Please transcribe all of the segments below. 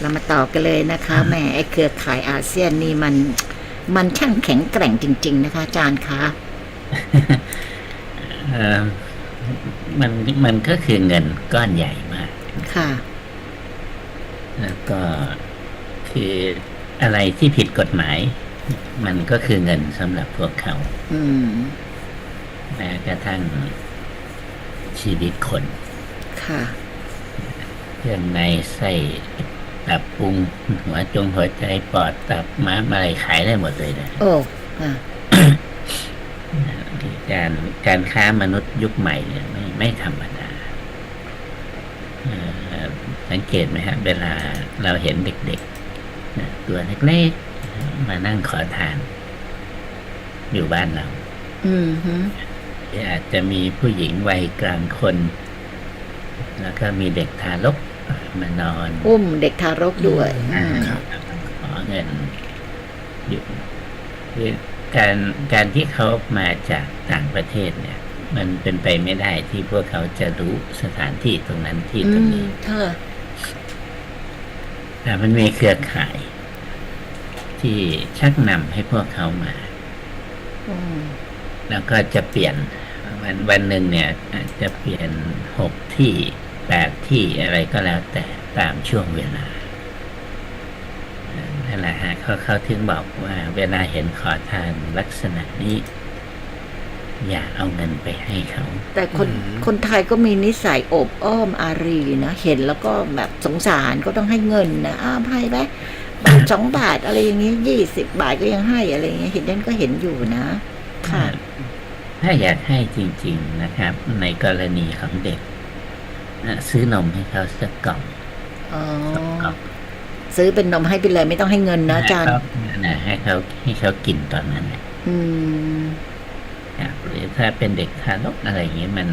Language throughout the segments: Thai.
เรามาต่อกันเลยนะคะแหมไอเครือข่ายอาเซียนนี่มัน มันช่างแข็งแกร่งจริง ๆ นะคะอาจารย์คะเอ่อมันมันก็คือเงินก้อนใหญ่มาก ค่ะ แล้วก็คืออะไรที่ผิดกฎหมาย มันก็คือเงินสำหรับพวกเขาอืมแม้กระทั่งชีวิตคน ค่ะเครื่องในไส้ ตับปรุงหัวจงหัวใจปอดตับม้ามอะไรขายได้หมดเลยนะโอ้อะการการค้ามนุษย์ยุคใหม่เนี่ยไม่ไม่ธรรมดาเอ่อสังเกตไหมฮะเวลาเราเห็นเด็กๆนะตัวเล็กๆมานั่งขอทาน อยู่บ้านเราอืมฮึอาจจะมีผู้หญิงวัยกลางคน แล้วก็มีเด็กทารก มานอนอุ้มเด็กทารกด้วยอืมครับขอเงินอยู่คือการการที่เขามาจากต่างประเทศเนี่ย มันเป็นไปไม่ได้ที่พวกเขาจะรู้สถานที่ตรงนั้นที่อืตรงมนี้ค่ะแต่มันมีเครือข่าย ที่ชักนำให้พวกเขามาอืมแล้วก็จะเปลี่ยนวันวันหนึ่งเนี่ยอาจจะเปลี่ยนหกที่ แปดที่อะไรก็แล้วแต่ตามช่วงเวลาเอ่อนั่นแหละฮะเขาเขาถึงบอกว่าเวลาเห็นขอทานลักษณะนี้ อย่าเอาเงินไปให้เขา แต่คนอืมคนไทยก็มีนิสัยอบอ้อมอารีนะเห็นแล้วก็แบบสงสารก็ต้องให้เงินนะอ้าวให้ไหมบาทสองบาทอะไรอย่างนี้ยี่สิบบาทก็ยังให้อะไรอย่างเงี้ยเห็นนั่นก็เห็นอยู่นะ ค่ะ ถ้าอยากให้จริง ๆนะครับ ในกรณีของเด็ก นะซื้อนมให้เขาสักกล่องอ๋อสักกล่องซื้อเป็นนมให้ไปเลยไม่ต้องให้เงินนะอาจารย์ นะให้เขาให้เขากินตอนนั้นนะอืม ครับหรือถ้าเป็นเด็กทารกอะไรอย่างเงี้ยมัน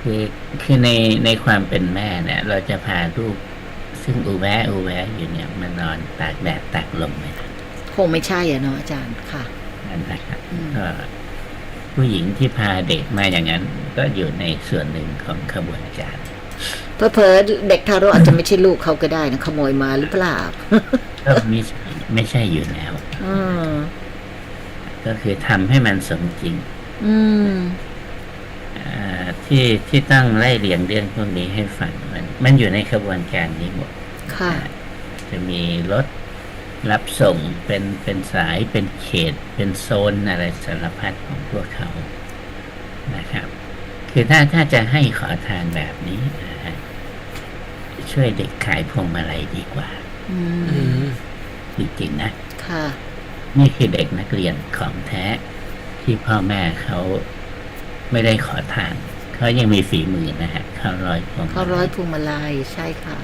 คือคือในในความเป็นแม่เนี่ย เราจะพาลูกซึ่งอูแวะอูแวะอยู่เนี่ยมานอนตากแดดตากลมเลยนะคงไม่ใช่อะเนาะอาจารย์ค่ะ นั่นนะครับอืม ก็ ผู้หญิงที่พาเด็กมาอย่างนั้น ก็อยู่ในส่วนหนึ่งของขบวนการเพอเพอๆเด็กทารกอาจจะไม่ใช่ลูกเขาก็ได้นะขโมยมาหรือเปล่าก็ไม่ใช่ไม่ใช่อยู่แล้วอืมก็คือทำให้มันสมจริงอืมอ่าที่ที่ต้องไล่เรียงเรื่องพวกนี้ให้ฟังมัน มันอยู่ในขบวนการนี้หมดค่ะจะมีรถ รับส่งเป็นเป็นสายเป็นเขต เป็นโซนอะไรสารพัดของพวกเขานะครับ คือถ้าถ้าจะให้ขอทานแบบนี้นะฮะช่วยเด็กขายพวงมาลัยดีกว่าอือืมมจริงๆนะค่ะ นี่คือเด็กนักเรียนของแท้ ที่พ่อแม่เขาไม่ได้ขอทานเขายังมีฝีมือนะฮะเขาร้อยพวงมลัยเขาร้อยพวงมาลัยใช่ค่ะ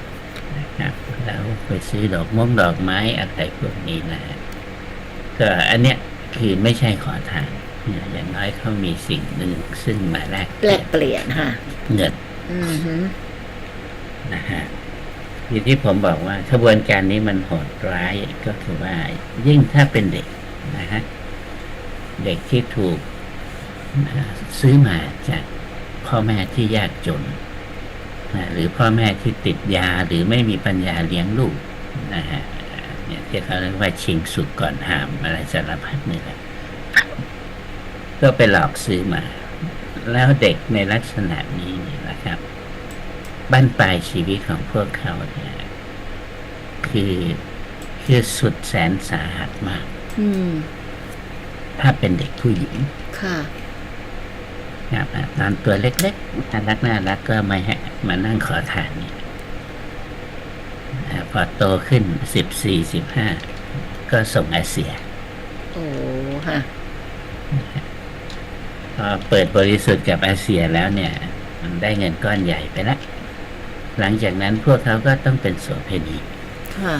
นะครับแล้วไปซื้อดอกม้งดอกไม้อะไรพวกนี้นะฮะก็อันเนี้ยคือไม่ใช่ขอทานเนี่ยอย่างน้อยเขามีสิ่งหนึ่งซึ่งมาแลกเปแลลี่ยกนเปลี่ยนค่ะเงินอืมฮึนะฮะที่ที่ผมบอกว่าขบวนการนี้มันโหดร้ายก็คือว่า ยิ่งถ้าเป็นเด็กนะฮะเด็กที่ถูกอ่าซื้อมาจากพ่อแม่ที่ยากจนนะ หรือพ่อแม่ที่ติดยาหรือไม่มีปัญญาเลี้ยงลูกนะฮะเนี่ยที่เขาเรียกว่าชิงสุกก่อนหามอะไรสารพัดนี่แหละก็ไปหลอกซื้อมา แล้วเด็กในลักษณะนี้เนี่ยนะครับบั้นปลายชีวิตของพวกเขาเนี่ยคือคือสุดแสนสาหัสมากอืมถ้าเป็นเด็กผู้หญิง ค่ะ ครับอะตอนตัวเล็กๆน่ารักน่ารักก็มาให้มานั่งขอทานเนี่ยอะพอโตขึ้นสิบสี่สิบห้าก็ส่งอาเซีย โอ้ฮะพอเปิดบริสุทธิ์กับอาเซียแล้วเนี่ย มันได้เงินก้อนใหญ่ไปแล้วหลังจากนั้นพวกเขาก็ต้องเป็นโสเภณีค่ะ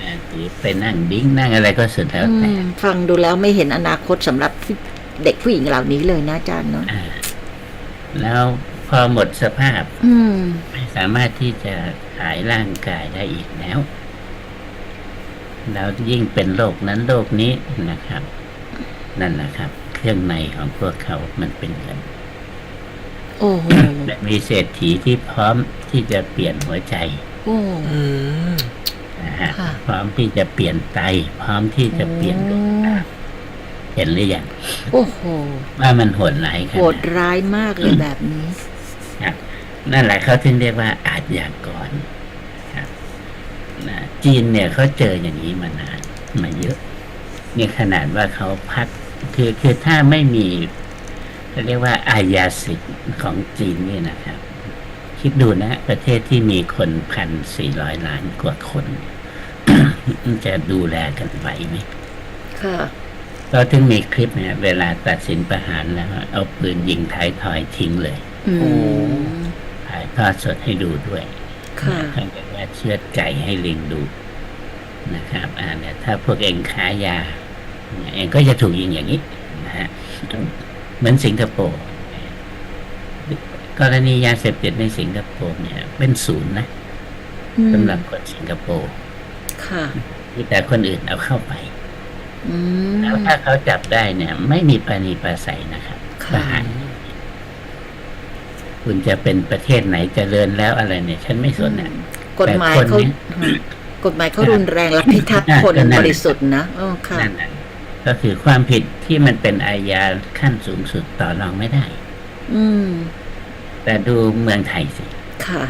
อะหรือไปนั่งดิ้งนั่งอะไรก็สุดแล้วอืแต่มฟังดูแล้วไม่เห็นอนาคตสำหรับ เด็กผู้หญิงเหล่านี้เลยนะอาจารย์เนาะอ่าแล้วพอหมดสภาพ อืมไม่สามารถที่จะขายร่างกายได้อีกแล้ว แล้วยิ่งเป็นโรคนั้นโรคนี้นะครับ นั่นแหละครับ เครื่องในของพวกเขามันเป็นเงินโอ้โหและมีเศรษฐีที่พร้อมที่จะเปลี่ยนหัวใจ โอ้อืมฮะค่ะพร้อมที่จะเปลี่ยนไต พร้อมที่จะเปลี่ยนดวงตา เห็นหรือยังโอ้โหว่ามันโหดร้ายขโหนาดดร้ายมากเลยแบบนี้ครับนั่นแหละเขาถึงเรียกว่าอาชญากรครับนะจีนเนี่ยเขาเจออย่างนี้มานานมาเยอะนี่ขนาดว่าเขาพักคือคือถ้าไม่มีเขาเรียกว่าอาญาสิทธิ์ของจีนเนี่ยนะครับ คิดดูนะ ประเทศที่มีคนพันสี่ร้อยล้านกว่าคน จะดูแลกันไหวไหมค่ะ เราถึงมีคลิปเนี่ยเวลาตัดสินประหารแล้ว เอาปืนยิงท้ายทอยทิ้งเลยอืโอ้มถ่ายทอดสดให้ดูด้วยค่ะ ท่านบอกว่าเชือดไก่ให้ลิงดูนะครับ อ่าเนี่ยถ้าพวกเองค้ายาเนี่ยเองก็จะถูกยิงอย่างนี้นะฮะเหมือนสิงคโปร์กรณียาเสพติดในสิงคโปร์เนี่ย เป็นศูนย์นะอืมสำหรับคนสิงคโปร์ค่ะมีแต่คนอื่นเอาเข้าไปอืม แล้วถ้าเขาจับได้เนี่ย ไม่มีปณีประสัยนะครับปค่ะระหารคุณจะเป็นประเทศไหนเจริญแล้วอะไรเนี่ย ฉันไม่สนนะกฎหมายแต่คนเขาเนี่ยฮะกฎหมายเขารุนแรงและพิทักษ์อะคนก็นั่นบริสุทธิ์นะอ๋อค่ะนั่นน่ะก็คือความผิดที่มันเป็นอาญาขั้นสูงสุดต่อรองไม่ได้ อืม แต่ดูเมืองไทยสิ ค่ะ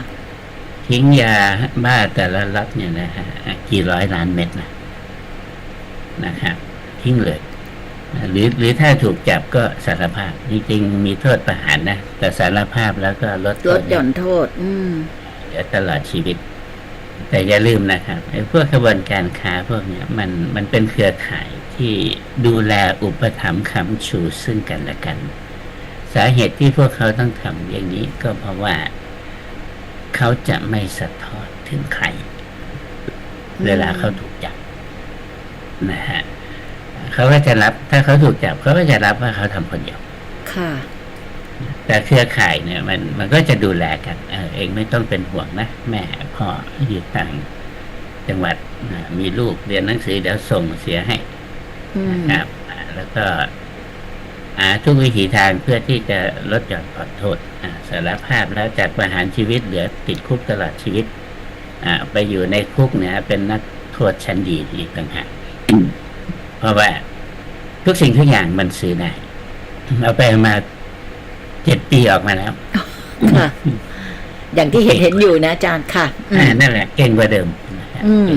ทิ้งยาบ้าแต่ละล็อตเนี่ยนะฮะกี่ร้อยล้านเม็ดนะ นะครับทิ้งเลยหรือหรือถ้าถูกจับก็สารภาพ จริงๆมีโทษประหารนะ แต่สารภาพแล้วก็ลดโทลษดหย่อนโทษ อืมเหลือตลอดชีวิต แต่อย่าลืมนะครับไอ้พวกขบวนการค้าพวกเนี้ยมันมันเป็นเครือข่ายที่ดูแลอุปถัมภ์ค้ำชูซึ่งกันและกัน สาเหตุที่พวกเขาต้องทำอย่างนี้ก็เพราะว่า เขาจะไม่สะท้อนถึงใคร เวลาเขาถูกจับ นะฮะเขาก็จะรับถ้าเขาถูกจับเขาก็จะรับว่าเขาทำคนเดียว ค่ะ แต่เครือข่ายเนี่ย มันมันก็จะดูแลกันเออเองไม่ต้องเป็นห่วงนะแม่พ่ออยู่ต่างจังหวัดนะมีลูกเรียนหนังสือเดี๋ยวส่งเสียให้อืมนะครับอ่าแล้วก็หาทุกวิถีทางเพื่อที่จะลดหย่อนผ่อนโทษอ่าสารภาพแล้วจากประหารชีวิตเหลือติดคุกตลอดชีวิตอ่าไปอยู่ในคุกเนี่ยเป็นนักโทษชั้นดีอีกต่างหาก เพราะว่าทุกสิ่งทุกอย่างมันซื้อได้เอาไปมาเจ็ดปีออกมาแล้วค่ะ อย่างที่เห็นเห็นอยู่นะอาจารย์ค่ะอือ่ามนั่นแหละ เก่งกว่าเดิมนะครับอืม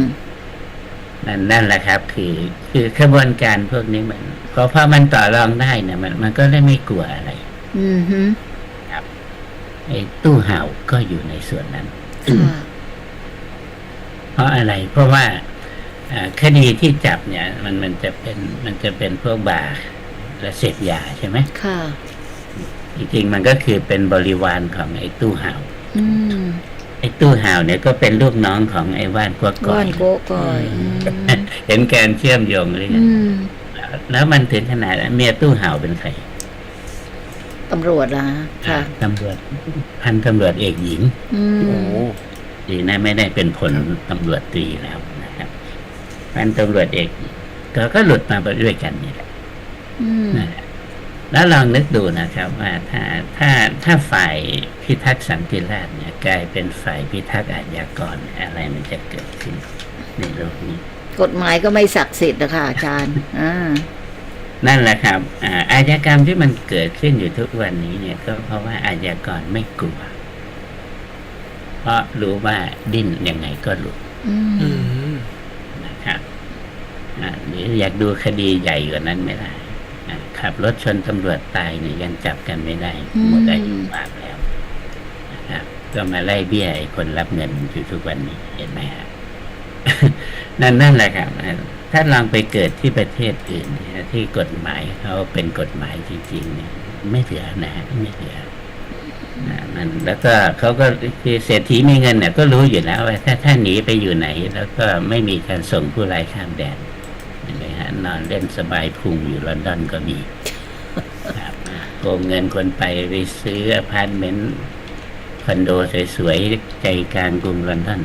นั่นนั่นแหละครับ คือคือขบวนการพวกนี้มันพอพอมันต่อรองได้เนี่ยมัน มันก็เลยไม่กลัวอะไร อืมฮึไอ้ตู้เห่าก็อยู่ในส่วนนั้นค่ะเพราะอะไรเพราะว่าอ่า คดีที่จับเนี่ยมันมันจะเป็นมันจะเป็นพวกบาร์และเสพยาใช่ไหมค่ะ จริงๆมันก็คือเป็นบริวารของไอ้ตู้เห่าอืมไอ้ตู้เห่าเนี่ยก็เป็นลูกน้องของไอ้ว่านกัวก่อว่ายนโกะก่อยอืมเห็นการเชื่อมโยงหรือยัอืงมแล้วมันถึงขนาดเมียตู้เห่าเป็นใครตำรวจล่ะค่ะตำรวจพันตำรวจเอกหญิงอืโอ้มดีนะไม่ได้เป็นผลตำรวจตรีแล้วนะครับ พันตำรวจเอกก็ก็หลุดมาด้วยกันนี่แหละอืมนะฮะแล้วลองนึกดูนะครับ ว่าถ้าถ้าถ้าฝ่ายพิทักษ์สันติราษฎร์เนี่ย กลายเป็นฝ่ายพิทักษ์อาชญากรเนี่ยอะไรมันจะเกิดขึ้นในโลกนี้ กฎหมายก็ไม่ศักดิ์สิทธิ์นะคะอาจารย์อ่านั่นแหละครับอ่าอาชญากรรมที่มันเกิดขึ้นอยู่ทุกวันนี้เนี่ย ก็เพราะว่าอาชญากรไม่กลัว เพราะรู้ว่าดิ้นยังไงก็หลุด อื อื ม ม นะครับอ่า หรืออยากดูคดีใหญ่กว่านั้นไม่ได้ขับรถชนตำรวจตายเนี่ยยังจับกันไม่ได้หมดอายุความแล้วนะครับก็มาไล่เบี้ยไอ้คนรับเงินอยู่ทุกวันนี้เห็นไหมฮะนั่นนั่นแหละครับถ้าลองไปเกิดที่ประเทศอื่นที่กฎหมายเขาเป็นกฎหมายจริงๆเนี่ยไม่เหลือนะฮะไม่เหลือนะมันแล้วก็เขาก็คือเศรษฐีมีเงินเนี่ยก็รู้อยู่แล้วว่าถ้าถ้าหนีไปอยู่ไหน แล้วก็ไม่มีการส่งผู้ร้ายข้ามแดน นอนเล่นสบายพุงอยู่ลอนดอนก็มีโกงเงินคนไปไปซื้ออพาร์ตเมนต์คอนโดสวยๆ ใจกลางกรุงลอนดอน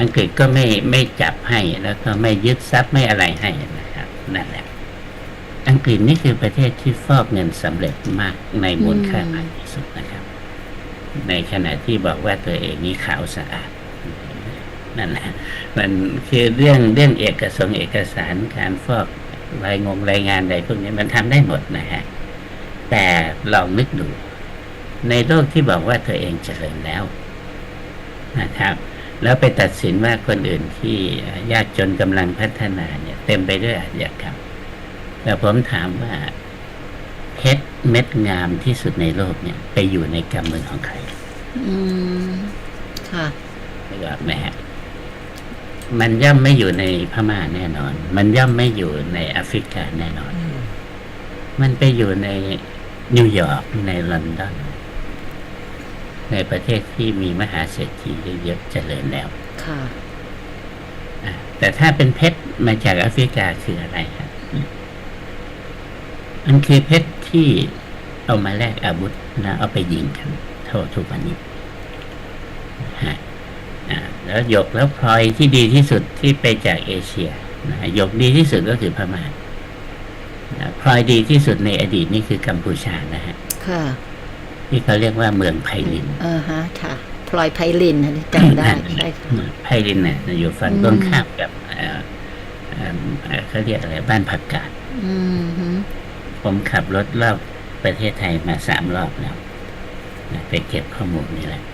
อังกฤษก็ไม่ไม่จับให้แล้วก็ไม่ยึดทรัพย์ไม่อะไรให้นะครับนั่นแหละ อังกฤษนี่คือประเทศที่ฟอกเงินสำเร็จมากในมูลค่ามากที่สุดนะครับ ในขณะที่บอกว่าตัวเองนี่ขาวสะอาด นั่นแหละมันคือเรื่องเรื่องเอกสงค์เอกสารการฟอกรายงงรายงานอะไรพวกนี้มันทำได้หมดนะฮะ แต่ลองนึกดู ในโลกที่บอกว่าตัวเองเจริญแล้วนะครับ แล้วไปตัดสินว่าคนอื่นที่ยากจนกำลังพัฒนาเนี่ย เต็มไปด้วยอาชญากรรมแต่ผมถามว่าเพชรเม็ดงามที่สุดในโลกเนี่ย ไปอยู่ในกำมือของใคร อืม ค่ะไม่บอกนะฮะ มันย่อมไม่อยู่ในพม่าแน่นอน มันย่อมไม่อยู่ในแอฟริกาแน่นอน มันไปอยู่ในนิวยอร์กในลอนดอนในประเทศที่มีมหาเศรษฐีเยอะๆเจริญแล้ว ค่ะอะแต่ถ้าเป็นเพชรมาจากแอฟริกาคืออะไรครับมันคือเพชรที่เอามาแลกอาวุธนะเอาไปยิงกันเท่าทุกวันนี้ฮะอ่า แล้วหยกแล้วพลอยที่ดีที่สุดที่ไปจากเอเชียนะหยกดีที่สุดก็คือพม่านะพลอยดีที่สุดในอดีตนี่คือกัมพูชานะฮะค่ะที่เขาเรียกว่าเมืองไพลินเออฮะค่ะพลอยไพลินอันนี้จำได้ใช่ค่ะไพลินเนี่ยอยู่ฝั่งตรงข้ามกับเอ่อเอ่อเอ่อเขาเรียกอะไรบ้านผักกาดอืมฮึผมขับรถรอบประเทศไทยมาสามรอบแล้วนะไปเก็บข้อมูลนี่แหละเอ่อ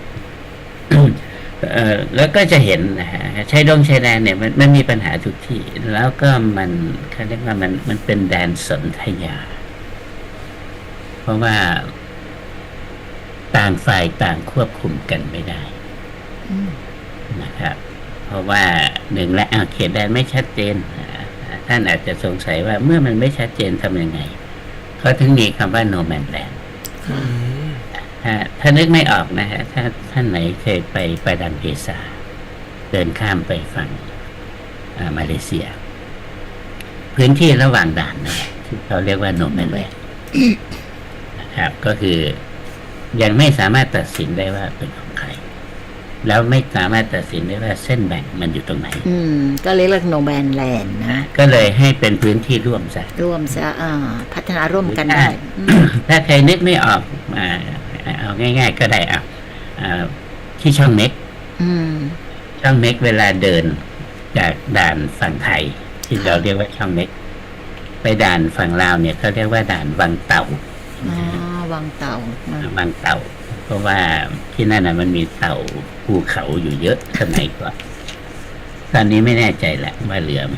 แล้วก็จะเห็นนะฮะชายดงชายแดนเนี่ยมันมันมีปัญหาทุกที่ แล้วก็มันเขาเรียกว่ามันมันเป็นแดนสนธยา เพราะว่าต่างฝ่ายต่างควบคุมกันไม่ได้นะครับ เพราะว่าหนึ่งและเขตแดนไม่ชัดเจนท่านอาจจะสงสัยว่าเมื่อมันไม่ชัดเจนทำยังไงเขาถึงมีคำว่า no man land ค่ะ ถ้าถ้านึกไม่ออกนะฮะถ้าท่านไหนเคยไปไปดันเปซาเดินข้ามไปฝั่งอ่ามาเลเซีย พื้นที่ระหว่างด่านนะที่เขาเรียกว่า no man land นะครับ ก็คือยังไม่สามารถตัดสินได้ว่าเป็นของใคร แล้วไม่สามารถตัดสินได้ว่าเส้นแบ่งมันอยู่ตรงไหน อืม ก็เรียกว่าโนแบนแลนด์นะ ก็เลยให้เป็นพื้นที่ร่วมซะร่วมซะอ่าพัฒนาร่วมกันได้อืมถ้าใครนึกไม่ออกอ่า เอาง่าย ๆ ก็ได้อะอ่าที่ช่องเม็กอืมช่องเม็กเวลาเดิน จากด่านฝั่งไทย ที่ค่ะเราเรียกว่าช่องเม็ก ไปด่านฝั่งลาวเนี่ยเขาเรียกว่าด่านวังเต่าอ๋อวังเต่าอ่าวังเต่า เพราะว่าที่นั่นน่ะมันมีเต่าภูเขาอยู่เยอะสมัยก่อนตอนนี้ไม่แน่ใจแหละว่าเหลือไหม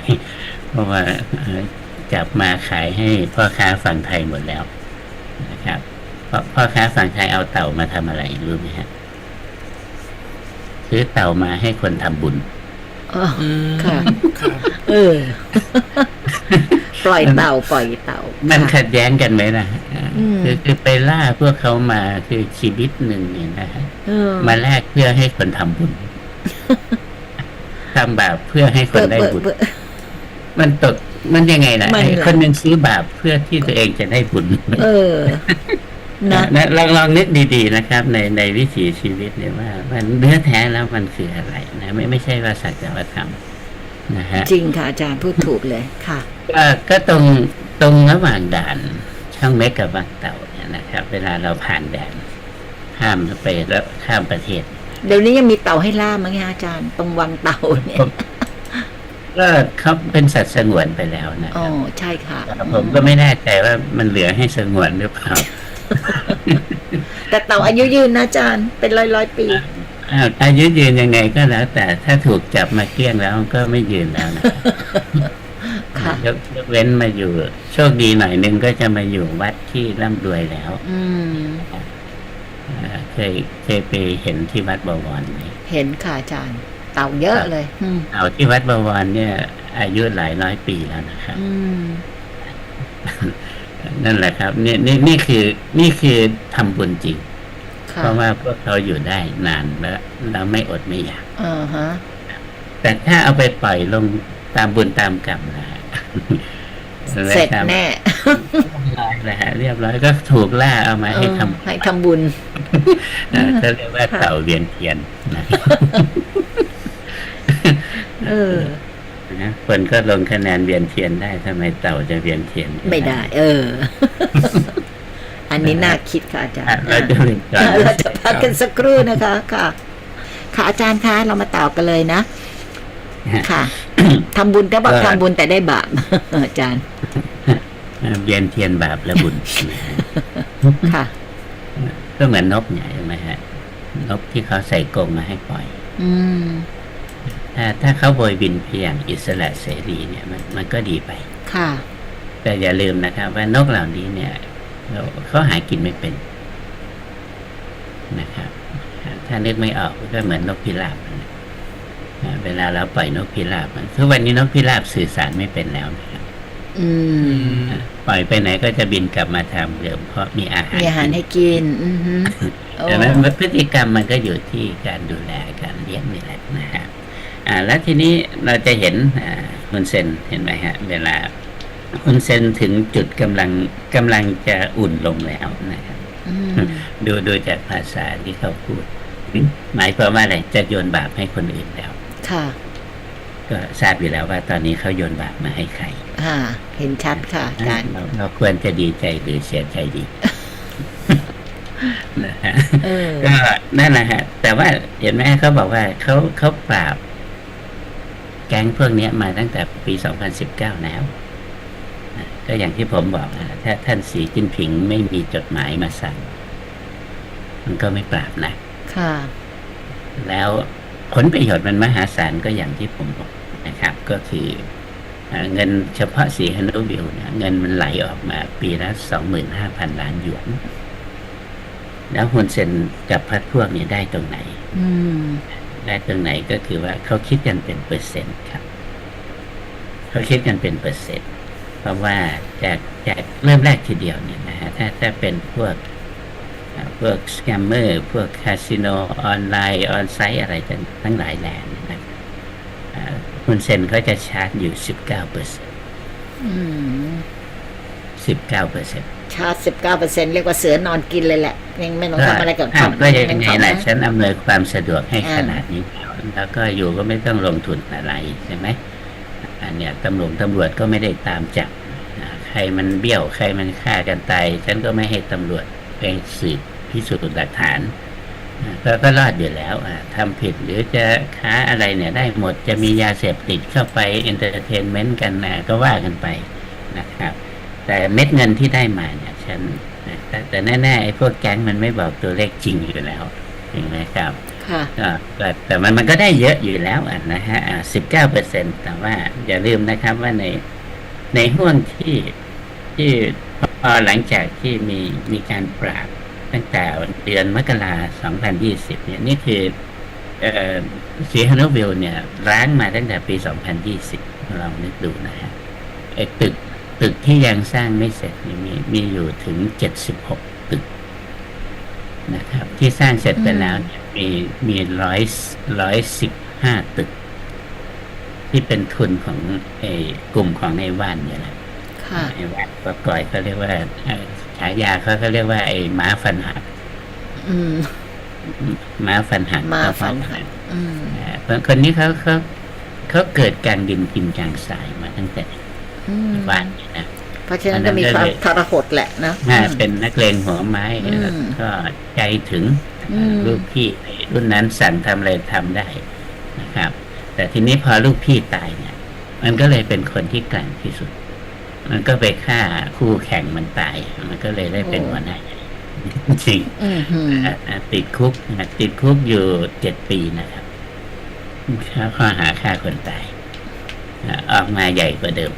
เพราะว่าเอ่อจับมาขายให้พ่อค้าฝั่งไทยหมดแล้วนะครับเพราะพ่อค้าฝั่งไทยเอาเต่ามาทำอะไรรู้ไหมฮะซื้อเต่ามาให้คนทำบุญ อ๋ออืมค่ะ ครับ เออ ปล่อยเต่าปล่อยเต่ามันค่ะ ขัดแย้งกันไหมนะอ่าอืม คือคือไปล่าพวกเขามาคือชีวิตหนึ่งเนี่ยนะฮะ เออมาแลกเพื่อให้คนทำบุญ ทำบาปเพื่อให้คนได้บุญเบอะมันตกมันยังไงล่ะมันไอ้เหรอคนหนึ่งซื้อบาปเพื่อที่ตัวเองจะได้บุญ เออ นะนะลองลองนึกดีๆนะครับ ในในวิถีชีวิตเนี่ยว่ามันเนื้อแท้แล้วมันคืออะไรนะไม่ไม่ใช่ว่าสัจธรรมนะฮะจริงค่ะอาจารย์พูดถูกเลยค่ะ ก็ก็ตรงตรงระหว่างด่านช่องเม็กกับบางเต่าเนี่ยนะครับ เวลาเราผ่านแดนข้ามไปแล้วข้ามประเทศ เดี๋ยวนี้ยังมีเต่าให้ล่ามั้งคะอาจารย์ตรงวังเต่าเนี่ยก็เขาเป็นสัตว์สงวนไปแล้วนะคอ๋อรับใช่ค่ะ ผมก็ไม่แน่ใจว่ามันเหลือให้สงวนหรือเปล่า แต่เต่าอายุยืนนะอาจารย์เป็นร้อยร้อยๆปีอ้าวอายุยืนยังไงก็แล้ว แต่ถ้าถูกจับมาเกลี้ยงแล้วก็ไม่ยืนแล้วนะค่ะยกยกเว้นมาอยู่ โชคดีหน่อยหนึงก็จะมาอยู่วัดที่ร่ำรวยแล้ว อืมอ่าเคยเคยไปเห็นที่วัดบวรไหมเห็นค่ะอาจารย์ เต่าเยอะเลยอืมเอาที่วัดบวรเนี่ย อายุหลายร้อยปีแล้วนะครับอืม นั่นแหละครับนี่นี่นี่คือนี่คือทำบุญจริงค่ะเพราะว่าพวกเขาอยู่ได้นานแล้วแล้วไม่อดไม่อยากอ่าฮะแต่ถ้าเอาไปปล่อยลงตามบุญตามกรรมนะฮะเสร็จแน่นะฮะเรียบร้อยก็ถูกล่าเอามาให้ทเออให้ทำบุญำเอ่อเขาเรียกว่าเต่าเวียนเทียนนะเออ นะคนก็ลงคะแนนเวียนเทียนได้ทำไมเต่าจะเวียนเทียนไม่ได้ เออ อันนี้น่าคิดค่ะอาจารอะย์เราจะเรียนก่อนเราจะพักกันสักครู่นะคะค่ะ ค่ะอาจารย์คะเรามาต่อกันเลยนะค่ะทำบุญก็บอกก็ทำบุญแต่ได้บาปอาจารย์เวียนเทียนบาปและบุญนะฮะค่ะก็เหมือนนกเนี่ยใช่ไหมฮะนกที่เขาใส่กรงมาให้ปล่อย อืม ถ้าถ้าเขาโบยบินเพียงอิสระเสรีเนี่ยมันมันก็ดีไป ค่ะ แต่อย่าลืมนะครับ ว่านกเหล่านี้เนี่ยเราเขาหากินไม่เป็นนะครับ ถ้านึกไม่ออกก็เหมือนนกพิราบนั่นแหละอ่าเวลาเราปล่อยนกพิราบมันทุกวันนี้นกพิราบสื่อสารไม่เป็นแล้วนะครับอืมปล่อยไปไหนก็จะบินกลับมาทำเดิมเพราะมีอาหารมีอาหารให้กินอือฮึโอ้แต่ว่าพฤติกรรมมันก็อยู่ที่การดูแลการเลี้ยงนี่แหละนะครับ อ่าแล้วทีนี้เราจะเห็นอ่าคุณเซนเห็นไหมฮะเวลาคุณเซนถึงจุดกำลังกำลังจะอุ่นลงแล้วนะครับอืมดูดูจากภาษาที่เขาพูด หมายความว่าอะไรจะโยนบาปให้คนอื่นแล้ว ค่ะ ก็ทราบอยู่แล้วว่าตอนนี้เขาโยนบาปมาให้ใครอ่าเห็นชัดค่ะอาจารย์เราเราควรจะดีใจหรือเสียใจดีนะฮะเออก็นั่นแหละฮะแต่ว่าเห็นไหมเขาบอกว่าเขาเขาปราบแก๊งพวกเนี้ยมาตั้งแต่ปี 2019 แล้วนะก็อย่างที่ผมบอกนะถ้าท่านสีจิ้นผิงไม่มีจดหมายมาสั่ง มันก็ไม่ปราบนะ ค่ะ แล้วผลประโยชน์มันมหาศาลก็อย่างที่ผมบอกนะครับ ก็คืออ่าเงินเฉพาะสีฮันโนวิวนะเงินมันไหลออกมาปีละสองหมื่นห้าพันล้านหยวน แล้วฮุนเซนกับพรรคพวกนี้ได้ตรงไหนอืม ได้ตรงไหนก็คือว่าเขาคิดกันเป็นเปอร์เซ็นต์ครับเขาคิดกันเป็นเปอร์เซ็นต์เพราะว่าจากจากเริ่มแรกทีเดียวเนี่ยนะฮะถ้าถ้าเป็นพวกอ่าพวกสแกมเมอร์พวกคาสิโนออนไลน์ออนไซต์อะไรทั้งทั้งหลายแหล่เนี่ยนะครับอ่าคุณเซนเขาจะชาร์จอยู่สิบเก้าเปอร์เซ็นต์อืมสิบเก้าเปอร์เซ็นต์ ชาร์จสิบเก้าเปอร์เซ็นเรียกว่าเสือนอนกินเลยแหละยังไม่ต้องทำอะไรกับอ้าวก็ยังไงล่ะนะฉันอำนวยความสะดวกให้อ่าขนาดนี้แล้วแล้วก็อยู่ก็ไม่ต้องลงทุนอะไรใช่ไหมอันเนี้ยตำรวจตำรวจก็ไม่ได้ตามจับอ่าใครมันเบี้ยวใครมันฆ่ากันตายฉันก็ไม่ให้ตำรวจไปสืบพิสูจน์หลักฐานอ่าก็ก็รอดอยู่แล้วอ่าทำผิดหรือจะค้าอะไรเนี่ยได้หมดจะมียาเสพติดเข้าไปเอนเตอร์เทนเมนต์กันนะก็ว่ากันไปนะครับ แต่เม็ดเงินที่ได้มาเนี่ยฉันนะแต่แต่แน่ๆไอ้พวกแก๊งมันไม่บอกตัวเลขจริงอยู่แล้วเห็นไหมครับค่ะก็แต่แต่มันมันก็ได้เยอะอยู่แล้วอะนะฮะสิบเก้าเปอร์เซ็นแต่ว่าอย่าลืมนะครับว่าในในห่วงที่ที่พอหลังจากที่มีมีการปราบตั้งแต่เดือนมกราสองพันยี่สิบเนี่ยนี่คือเอ่อสีฮันโนวิลเนี่ยร้างมาตั้งแต่ปี2020ลองนึกดูนะฮะไอ้ตึก ตึกที่ยังสร้างไม่เสร็จเนี่ยมีมีอยู่ถึง76ตึกนะครับ ที่สร้างเสร็จไปแล้วเนี่ยมีมีร้อยร้อยสิบห้าตึก ที่เป็นทุนของไอ้กลุ่มของในว่านเนี่ยแหละค่ะไอ้ว่านก็ก่อยเขาเรียกว่าเอ่อฉายาเขาเขาเรียกว่าไอ้ม้าฟันหักอืมม้าฟันหักม้าก็เพฟัระนหักอืมอ่าคนคนนี้เขาเขาเขาเกิดกลางดินกินกลางสายมาตั้งแต่ อืมบ้านเนี่ยนะเพราะฉะนั้นอันนั้ก็นมีก็ความเลยทรหดแหละนะอ่าอืมเป็นนักเลงหัวไม้อืมแล้วก็ใจถึงอืมลูกพี่รุ่นนั้นสั่งทำอะไรทำได้นะครับ แต่ทีนี้พอลูกพี่ตายเนี่ย มันก็เลยเป็นคนที่แกร่งที่สุด มันก็ไปฆ่าคู่แข่งมันตาย มันก็เลยได้เป็นหัวหน้าใหญ่จริงอืมหืมอะอะติดคุกนะติดคุกอยู่เจ็ดปีนะครับข้อหาฆ่าคนตายอะออกมาใหญ่กว่าเดิม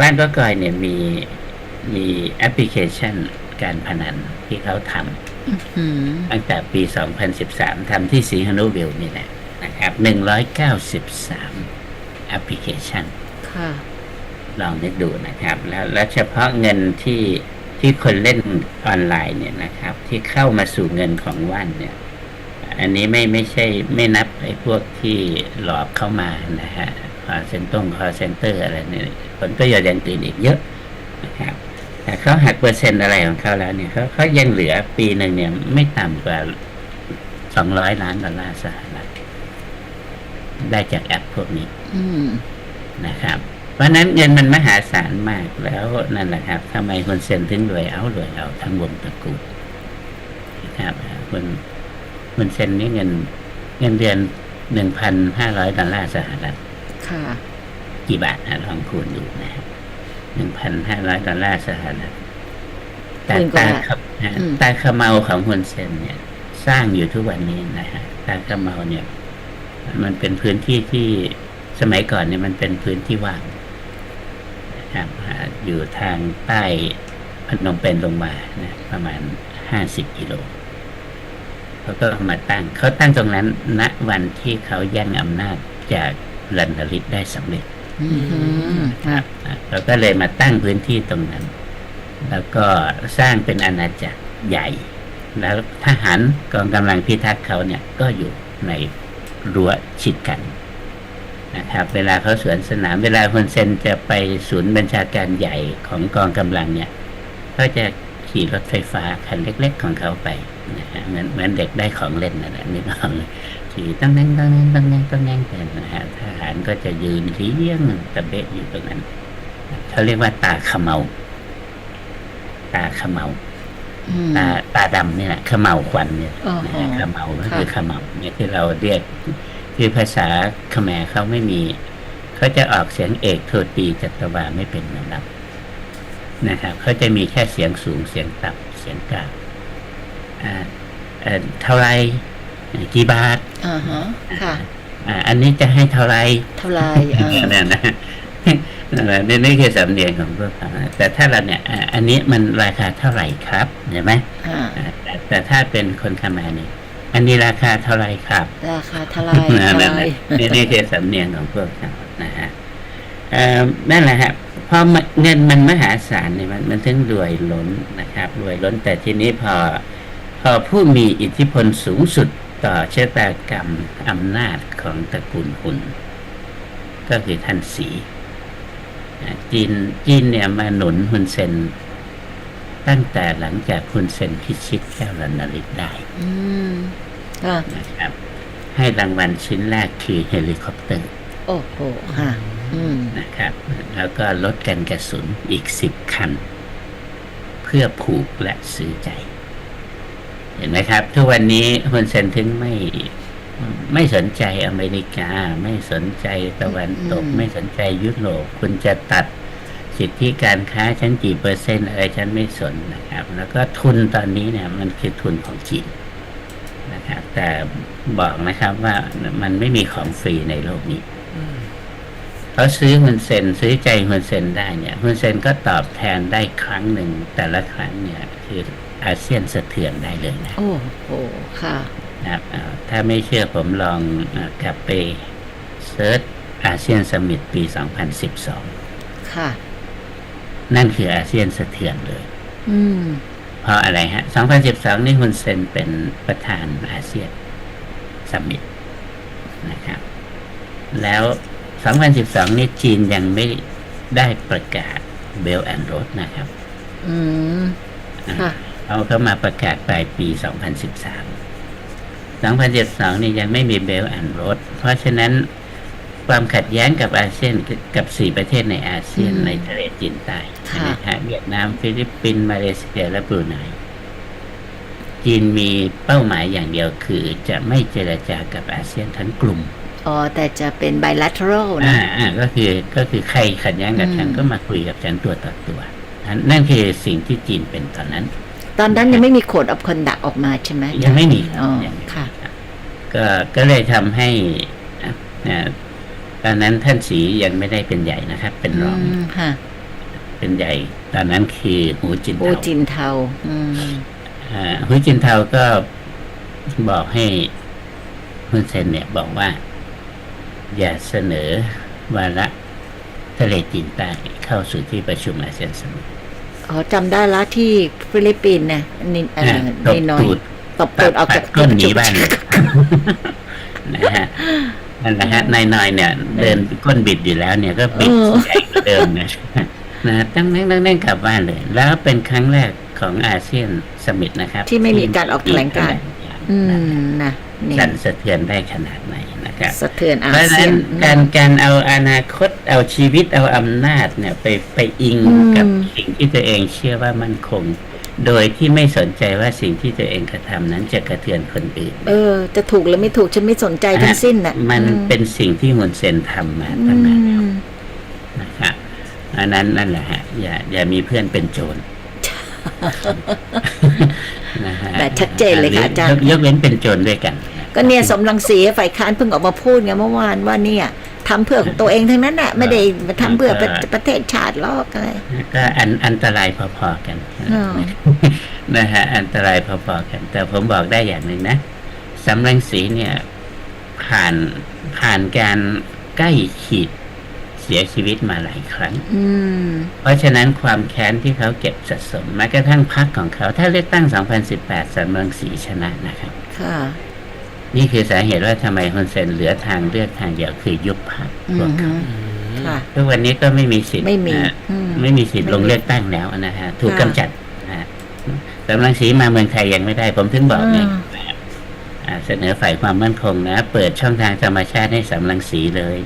นะครับบ้านก็กอยเนี่ยมีมีแอปพลิเคชันการพนันที่เขาทหืมำตั้งแต่ปี 2013 ทำที่สีฮนุวิลนี่แหละนะครับ 193 แอปพลิเคชันค่ะลองนึกดูนะครับ แล้วแล้วเฉพาะเงินที่ที่คนเล่นออนไลน์เนี่ยนะครับ ที่เข้ามาสู่เงินของว่านเนี่ย อันนี้ไม่ไม่ใช่ไม่นับไอ้พวกที่หลอกเข้ามานะฮะ คอเซ็นตงคอเซ็นเตอร์อะไรเนี่ยผลประโยชน์อย่างอื่นอีกเยอะนะครับแต่เขาหักเปอร์เซ็นต์อะไรของเขาแล้วเนี่ยเขาเขายังเหลือปีหนึ่งเนี่ยไม่ต่ำกว่าสองร้อยล้านดอลลาร์สหรัฐได้จากแอปพวกนี้อืมนะครับ เพราะฉะนั้นเงินมันมหาศาลมากแล้วนั่นแหละครับทำไมคนเซนถึงรวยเอารวยเอาทั้งวงตระกูลนะครับคุณฮุนเซนนี่เงิน เงินเดือนหนึ่งพันห้าร้อยดอลลาร์สหรัฐ ค่ะ กี่บาทนะลองคูณดูนะครับหนึ่งพันห้าร้อยดอลลาร์สหรัฐแต่หมื่นกว่าตาบาทขะนะอืมตาขะเมาของฮุนเซนเนี่ย สร้างอยู่ทุกวันนี้นะฮะตาขะเมาเนี่ย มันเป็นพื้นที่ที่สมัยก่อนเนี่ยมันเป็นพื้นที่ว่างนะครับอ่าอยู่ทางใต้พนมเปญลงมานะประมาณห้าสิบกิโลเขาก็มาตั้ง เขาตั้งตรงนั้นณวันที่เขาแย่งอำนาจจาก ลันดาริศได้สำเร็จอืมคค่ะรับอะเราก็เลยมาตั้งพื้นที่ตรงนั้น แล้วก็สร้างเป็นอาณาจักรใหญ่ แล้วทหารกองกำลังพิทักษ์เขาเนี่ยก็อยู่ในรั้วชิดกันนะครับ เวลาเขาสวนสนาม เวลาฮุนเซนจะไปศูนย์บัญชาการใหญ่ของกองกำลังเนี่ยก็จะขี่รถไฟฟ้าคันเล็ก ๆ ของเขาไปนะฮะเหมือนเหมือนเด็กได้ของเล่นนั่นแหละนึกออกไหม ขี่ตั้งแน่งตั้งแน่งตั้งแน่งตั้งแน่งไปนะฮะทหารก็จะยืนเลี้ยงตะเบะอยู่ตรงนั้นเขาเรียกว่าตาขมเมา ตาขมเมาตาตาดำเนี่ยแหละขมเมาควันเนี่ยนะฮะขมเมาก็คือขมเมาเนี่ยที่เราเรียกคือภาษาขแมเขาไม่มีเขาจะออกเสียงเอกโทตีจัตวาไม่เป็นลำดับนะครับเขาจะมีแค่เสียงสูงเสียงต่ำเสียงกลางอ่าเอ่อเท่าไร กี่บาทอ่าฮะค่ะอ่าอันนี้จะให้เท่าไรเท่าไรอ่านั่นนะนั่นแหละนี่นี่คือสำเนียงของพวกเขาแต่ถ้าเราเนี่ยอ่าอันนี้มันราคาเท่าไหร่ครับเห็นไหมอ่าอ่าแต่แต่ถ้าเป็นคนคามาเนี่ยอันนี้ราคาเท่าไหร่ครับ ราคาเท่าไรนั่นเท่าแหละไรนี่นี่คือสำเนียงของพวกเขานะฮะเอ่อนั่นแหละฮะพอมันเงินมันมหาศาลเนี่ยมันมันถึงรวยล้นนะครับ รวยล้นแต่ทีนี้พอพอผู้มีอิทธิพลสูงสุด ต่อชะตากรรมอำนาจของตระกูลหุนก็คือท่านสีอ่าจีนจีนเนี่ยมาหนุนฮุนเซนตั้งแต่หลังจากฮุนเซนพิชิตแก้วลันนาริตได้อืมค่ะนะครับ ให้รางวัลชิ้นแรกคือเฮลิคอปเตอร์ โอ้โหค่ะอืมนะครับ แล้วก็ลดกันกระสุนอีกสิบคัน เพื่อผูกและซื้อใจ เห็นไหมครับ ทุกวันนี้ฮุนเซนถึงไม่ไม่สนใจอเมริกา ไม่สนใจตะวันตกอืมไม่สนใจยุโรปคุณจะตัดสิทธิการค้าชั้นกี่เปอร์เซ็นต์อะไรฉันไม่สนนะครับ แล้วก็ทุนตอนนี้เนี่ย มันคือทุนของจีนนะครับ แต่บอกนะครับว่ามันไม่มีของฟรีในโลกนี้เขาซื้อฮุนเซนซื้อใจฮุนเซนได้เนี่ยฮุนเซนก็ตอบแทนได้ครั้งหนึ่งแต่ละครั้งเนี่ย คือ อาเซียนสะเทือนได้เลยนะโอ้โหค่ะนะครับอ่าถ้าไม่เชื่อผมลองอากลับไปเซิร์ชอาเซียนสมิตปี 2012 ค่ะ นั่นคืออาเซียนสะเทือนเลย อืมเพราะอะไรฮะ 2012 นี่ฮุนเซนเป็นประธานอาเซียนสมิตนะครับ แล้ว 2012 นี่จีนยังไม่ได้ประกาศเบลแอนด์โรดนะครับ อืม ค่ะ เขาเขามาประกาศปลายปี 2013 2012นี่ยังไม่มีเบลแอนด์โรดเพราะฉะนั้นความขัดแย้งกับอาเซียนกับสี่ประเทศในอาเซียนอืมในทะเลจีนใต้ค่ะนะฮะเวียดนามฟิลิปปินส์มาเลเซียและบรูไนจีนมีเป้าหมายอย่างเดียวคือจะไม่เจรจากับอาเซียนทั้งกลุ่มอ๋อแต่จะเป็น bilateral อ่านะอ่าก็คือก็คือใครขัดแย้งกับฉันอืมก็มาคุยกับฉันตัวต่อตัวนั่นนั่นคือสิ่งที่จีนเป็นตอนนั้น ตอนนั้นยังไม่มี code of conduct ออกมาใช่ไหมยังไม่มีอ๋อยังไม่มีค่ะ ก็ก็เลยทำให้อะอ่าตอนนั้นท่านสียังไม่ได้เป็นใหญ่นะครับ เป็นรองอืมค่ะ เป็นใหญ่ ตอนนั้นคือหูจินโอเทาจินเทาอืมอ่าหูจินเทาก็บอกให้ฮุนเซนเนี่ยบอกว่า อย่าเสนอวาระทะเลจีนใต้เข้าสู่ที่ประชุมอาเซียนสมุท รอ๋อจำได้ละที่ฟิลิปปินส์นะนินเอ่อตบนินอยตูดตบตูดออกจากปัก้นหนีบ้านนะฮะนั่นแหละฮะนายน้อยเนี่ย เดินก้นบิดอยู่แล้วเนี่ยก็บิดเออใหญ่กว่าเดิมนะนะตั้งนั่งนั่งนั่งกลับบ้านเลย แล้วเป็นครั้งแรกของอาเซียนสมิตนะครับ ที่ไม่มีการออกแถลงการณ์อืนะมนะนี่สั่นสะเทือนได้ขนาดไหนนะครับสะเทือนอาเพราะฉะเซีนั้ยนนการการเอาอนาคต เอาชีวิตเอาอำนาจเนี่ย ไปไปอิงอืมกับสิ่งที่ตัวเองเชื่อว่ามั่นคง โดยที่ไม่สนใจว่าสิ่งที่ตัวเองกระทำนั้นจะกระเทือนคนอื่น เออ จะถูกหรือไม่ถูกฉันไม่สนใจทั้งสิ้นน่ะ มันอืเป็นสิ่งที่ฮุนเซนทำมาอืตั้งนานแล้วมนะครับอันนั้นนั่นแหละฮะ อย่าอย่ามีเพื่อนเป็นโจรนะฮะแบบชัดเจนเลยค่ะอาจารย์กยกเว้นเป็นโจรด้วยกัน ก็เนี่ยสมรังสีฝ่ายค้านเพิ่งออกมาพูดไงเมื่อวานว่าเนี่ย ทำเพื่อของตัวเองทั้งนั้นแหละไม่ได้มาทำเพื่อประประเทศชาติหรอกอะไรก็อันอันตรายพอๆกันอ๋อนะฮะอันตรายพอๆกัน แต่ผมบอกได้อย่างหนึ่งนะสำรังสีเนี่ย ผ่านผ่านการใกล้ขีดเสียชีวิตมาหลายครั้งอืมเพราะฉะนั้นความแค้นที่เขาเก็บสะสมแม้กระทั่งพรรคของเขา ถ้าเลือกตั้ง 2018สำรังสีชนะนะครับ ค่ะ นี่คือสาเหตุว่าทำไมฮุนเซนเหลือทางเลือกทางเดียวคือยุบพรรคอืพวกมเขาค่ะทุกวันนี้ก็ไม่มีสิทธิ์ไม่มีนะอืมไม่มีสิทธิ์ลงเลือกตั้งแล้วนะฮะถูกค่ะกำจัดนะฮะสำรังสีมาเมืองไทยยังไม่ได้ ผมถึงบอกไงอ่าอ่าเสนอฝ่ายความมั่นคงนะ เปิดช่องทางธรรมชาติให้สำรังสีเลย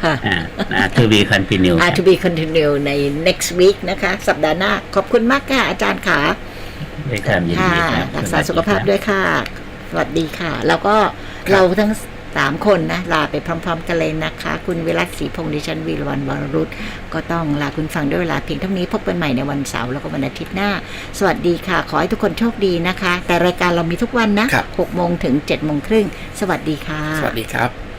ค่ะอ่าอ่า to be continue คอารับ to be continue ใน next week นะคะ สัปดาห์หน้า ขอบคุณมากค่ะ อาจารย์ขาด้วยความยินค่ะดีครับรักษาสุขภาพด้วยค่ะ สวัสดีค่ะ แล้วก็เราทั้งสามคนนะ ลาไปพร้อม ๆ กันเลยนะคะ คุณวิรัตศรีพงษ์ดิฉันวีรวันวรรุตก็ต้องลาคุณฟังด้วยเวลาเพียงเท่านี้พบกันใหม่ในวันเสาร์แล้วก็วันอาทิตย์หน้า สวัสดีค่ะ ขอให้ทุกคนโชคดีนะคะ แต่รายการเรามีทุกวันนะครับ หกโมงถึงเจ็ดโมงครึ่งสวัสดีค่ะ สวัสดีครับ